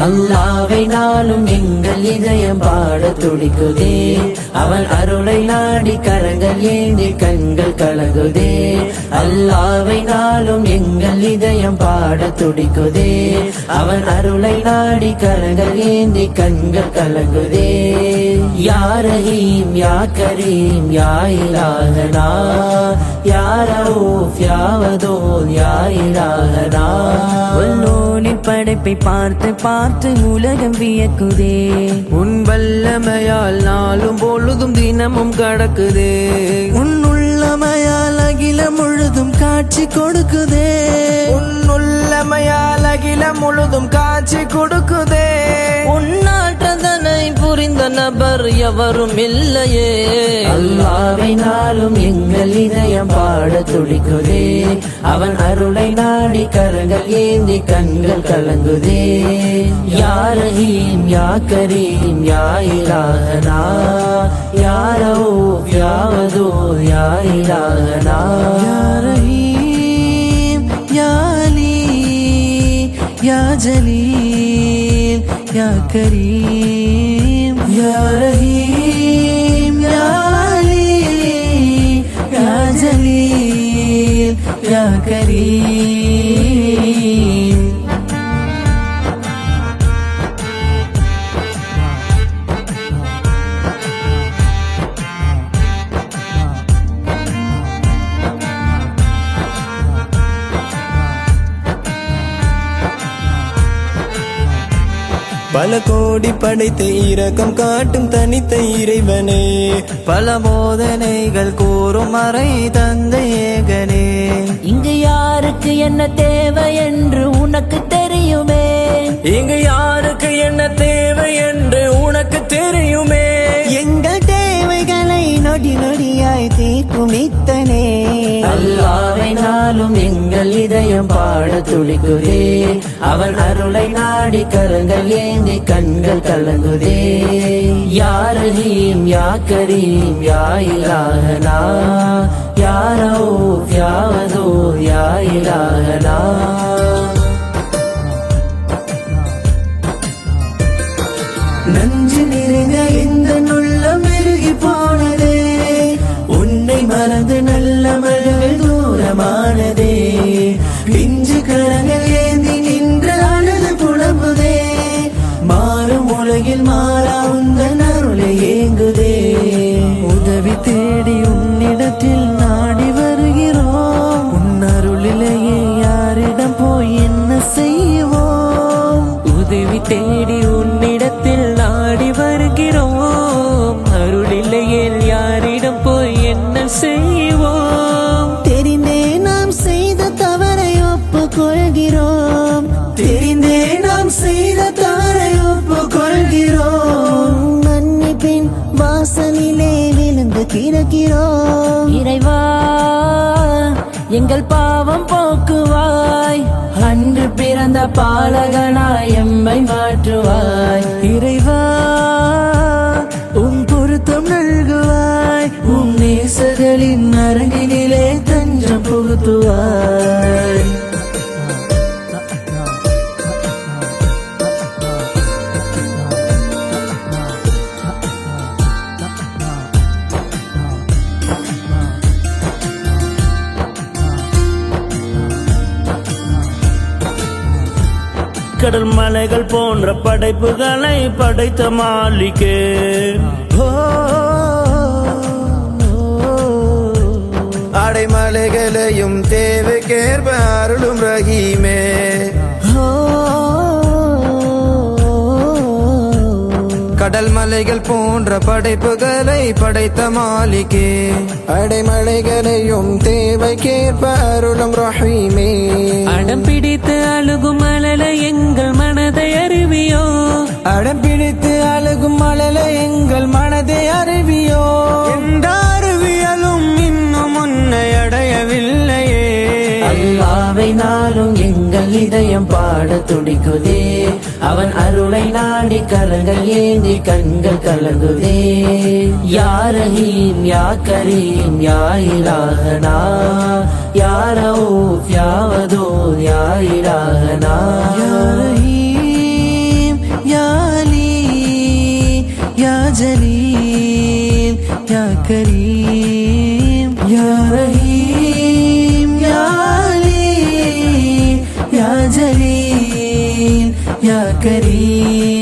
அல்லாவை நாளும் எங்கள் இதயம் பாட துடிக்குதே. அவன் அருளை நாடி கரங்கள் ஏந்தி கண்கள் கலங்குதே. அல்லாவை நாளும் எங்கள் இதயம் பாட துடிக்குதே. அவன் அருளை நாடி கரங்கள் ஏந்தி கண்கள் கலங்குதே. யா யா கரீம் யா இலாஹனா. யா ரவுஃப் யா வதூத் படைப்பை பார்த்து பார்த்து உலகம் வியக்குதே. உன் வல்லமையால் நாளும் பொழுதும் தினமும் கடக்குதே. உன் உள்ளமையால் அகிலம் முழுதும் காட்சி கொடுக்குதே. உன் உள்ளமையால் அகிலம் முழுதும் காட்சி கொடுக்குதே. உன்னாற்றதனை புரிந்த நபர் எவரும் இல்லையே. அல்லாவை நாளும் எங்கள் இதயம் பாட துடிக்குதே. அவன் அருளை நாடி கரங்கள் ஏந்தி கண்கள் கலங்குதே. யா ரஹீம் யா கரீம் யா இலாஹனா. யா ரவுஃப் யா வதூத் யா யா ஜலீல் யா கரீம் யா பல கோடி படைத்த இரக்கம் காட்டும் தனித்த இறைவனே. பல போதனைகள் கூறும் மறை தந்த ஏகனே. இங்கு யாருக்கு என்ன தேவை என்று உனக்கு தெரியுமே? இங்கு யாருக்கு என்ன தேவை என்று உனக்கு தெரியுமே. எங்கள் தேவைகளை நொடி நொடியாய் தீர்க்கும் இத்தனே அல்லாவை நாளும் எங்கள் இதயம் பாட துடிக்குதே அவன் அருளை நாடி கரங்கள் ஏந்தி கண்கள் கலங்குதே. யா ரஹீம் யா கரீம் யா இலாஹனா யா ரவுஃப் உலகில் மாறா உந்தன் அருளை ஏங்குதே. உதவி வாசலிலே விழுந்து கிடக்கிறோம். இறைவா எங்கள் பாவம் போக்குவாய். அன்று பிறந்த பாலகனாய் எம்மை மாற்றுவாய். இறைவா கடல் மலைகள் போன்ற படைப்புகளை படைத்த மாளிகே. அடைமலைகளையும் தேவைக்கேற்ப அருளும் ரஹீமே. கடல் மலைகள் போன்ற படைப்புகளை படைத்த மாளிகே. அடைமலைகளையும் தேவைக்கேற்ப அருளும் ரஹீமே. அடம் பிடித்து அழுகும் அழல எங்கள் மனதை அறிவியோ அடம் பிடித்து அழுகும் மழல எங்கள் மனதை அறிவியோ எந்த அறிவியலும் இன்னும் உன்னை அடையவில்லையே. அல்லாவை நாளும் எங்கள் இதயம் பாட துடிக்குதே. அவன் அருளை நாடி கரங்கள் ஏந்தி கண்கள் கலங்குதே. யாரஹீம் யா கரீம் யா இலாகனா யாரோ யாவதோ யா இலாகனா யாரஹீம் யாலி யா ஜலீம் யா கரீம் யாரஹீம். அலீம் யா ஜலீல் யா கரீம்